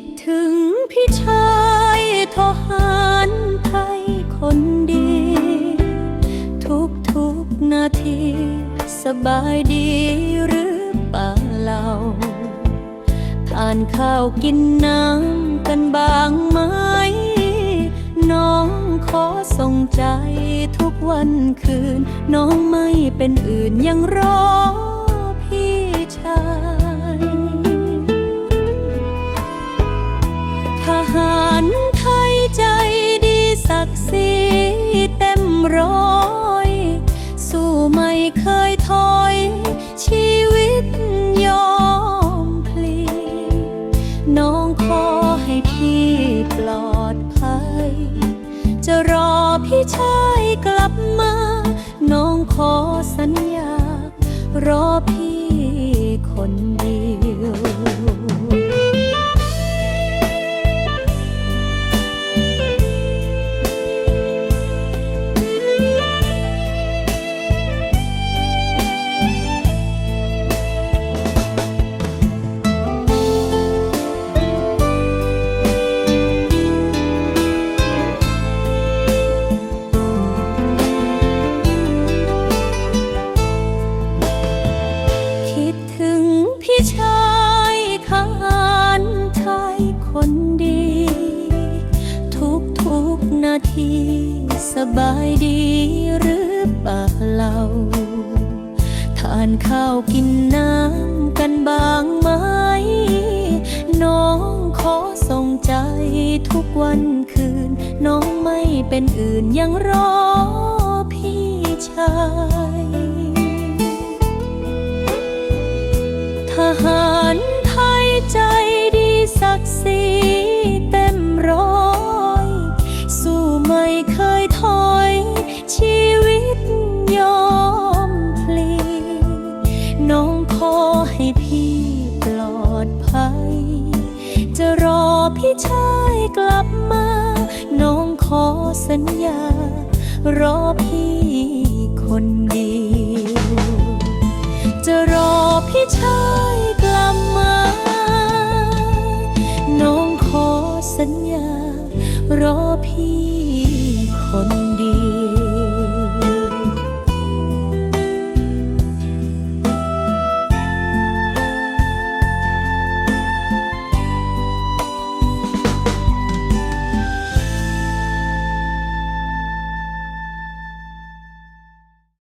ดถึงพี่ชายทหารไทยคนดี ทุกทุกนาที สบายดีหรือเปล่าเราทานข้าวกินน้ำกันบางไหม น้องขอส่งใจทุกวันคืน น้องไม่เป็นอื่นยังรอพี่ชาย ชายกลับมา น้องขอสัญญา รอพี่คนเดียว ทีสบายดีหรือเปล่าเราทานข้าวกินน้ำกันบางไหม น้องขอส่งใจทุกวันคืน น้องไม่เป็นอื่นยังรอพี่ชาย พี่ชายกลับมา น้องขอสัญญา รอพี่คนเดียว จะรอพี่ชายกลับมา น้องขอสัญญา รอพี่คนเดี